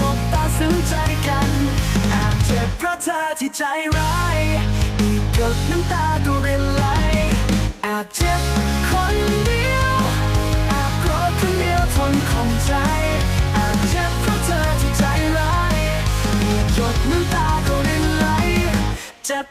สบตาซึ้งใจกันอาจเจ็บเพราะเธอที่ใจร้ายอีกหยดน้ำตาตัวเรินไหลอาจเจ็บคนเดียวอาจโกรธคนเดียวทนคงใจอาจเจ็บเพราะเธอที่ใจร้ายอีกหยดน้ำตาตัวเรินไหลเจ็บ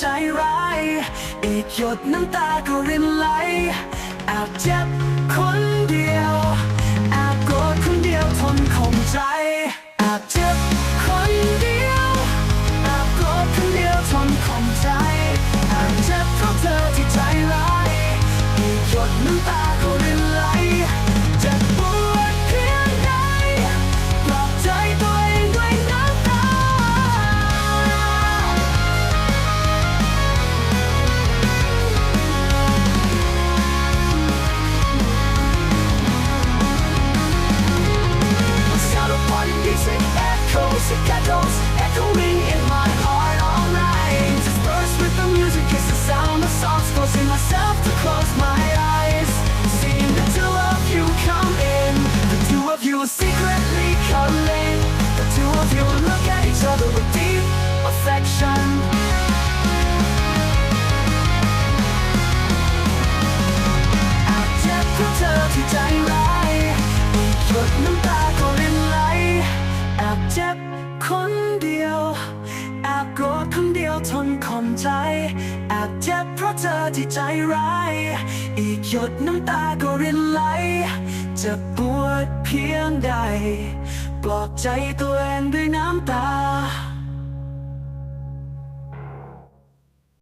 ใจร้าย อีกหยดน้ำตาก็รินไหลแอบเจ็บคนเดียวแอบโกรธคนเดียวทนคงใจแอบเจ็บ แอาจเจ็บเพราะเธอที่ใจร้ายอีกหยดน้ำตาก็รินไหลแอบเจ็บคนเดียวแอบโกรธคนเดียวทนคมใจแอบเจ็บเพราะเธอที่ใจร้าย อีกหยดน้ำตาก็รินไหลจะปวดเพียงใด ปลอบใจตัวเองด้วยน้ำตา